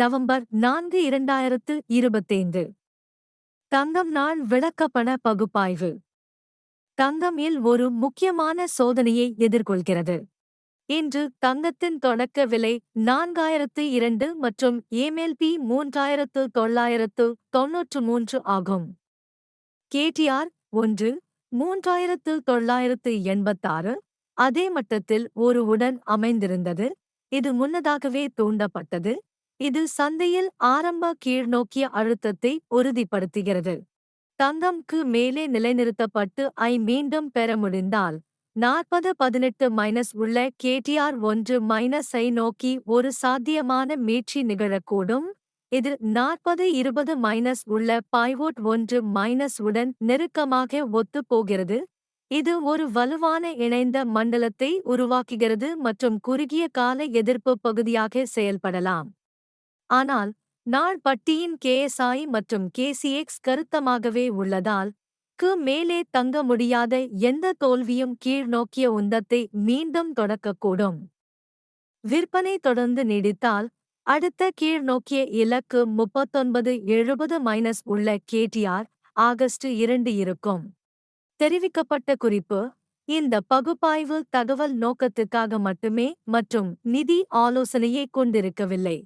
November நான்கு இரண்டாயிரத்து இருபத்தைந்து. தங்கம் நாள் விளக்கப்பண பகுப்பாய்வு. தங்கம் இல் ஒரு முக்கியமான சோதனையை எதிர்கொள்கிறது. இன்று தங்கத்தின் தொடக்க விலை நான்காயிரத்து இரண்டு மற்றும் ஏமெல்பி மூன்றாயிரத்து தொள்ளாயிரத்து தொன்னூற்று மூன்று ஆகும். கேடிஆர் ஒன்று மூன்றாயிரத்து தொள்ளாயிரத்து எண்பத்தாறு அதே மட்டத்தில் ஒரு உடன் அமைந்திருந்தது. இது முன்னதாகவே தூண்டப்பட்டது. இது சந்தையில் ஆரம்ப கீழ்நோக்கிய அழுத்தத்தை உறுதிப்படுத்துகிறது. தங்கம்க்கு மேலே நிலைநிறுத்தப்பட்டு ஐ மீண்டும் பெற முடிந்தால் நாற்பது பதினெட்டு மைனஸ் உள்ள கேடிஆர் ஒன்று மைனஸ் ஐ நோக்கி ஒரு சாத்தியமான மீட்சி நிகழக்கூடும். இது நாற்பது இருபது மைனஸ் உள்ள பாய்வோட் ஒன்று மைனஸ் உடன் நெருக்கமாக ஒத்துப் போகிறது. இது ஒரு வலுவான இணைந்த மண்டலத்தை உருவாக்குகிறது மற்றும் குறுகிய கால எதிர்ப்பு பகுதியாக செயல்படலாம். ஆனால் நாள் பட்டியின் கேஎஸ்ஐ மற்றும் கேசிஎக்ஸ் கருத்தமாகவே உள்ளதால் க்கு மேலே தங்க முடியாத எந்த தோல்வியும் கீழ்நோக்கிய உந்தத்தை மீண்டும் தொடக்கக்கூடும். விற்பனை தொடர்ந்து நீடித்தால் அடுத்த கீழ்நோக்கிய இலக்கு முப்பத்தொன்பது எழுபது மைனஸ் உள்ள கேடிஆர் ஆகஸ்ட் இரண்டு இருக்கும். தெரிவிக்கப்பட்ட குறிப்பு இந்த பகுப்பாய்வு தகவல் நோக்கத்துக்காக மட்டுமே மற்றும் நிதி ஆலோசனையை கொண்டிருக்கவில்லை.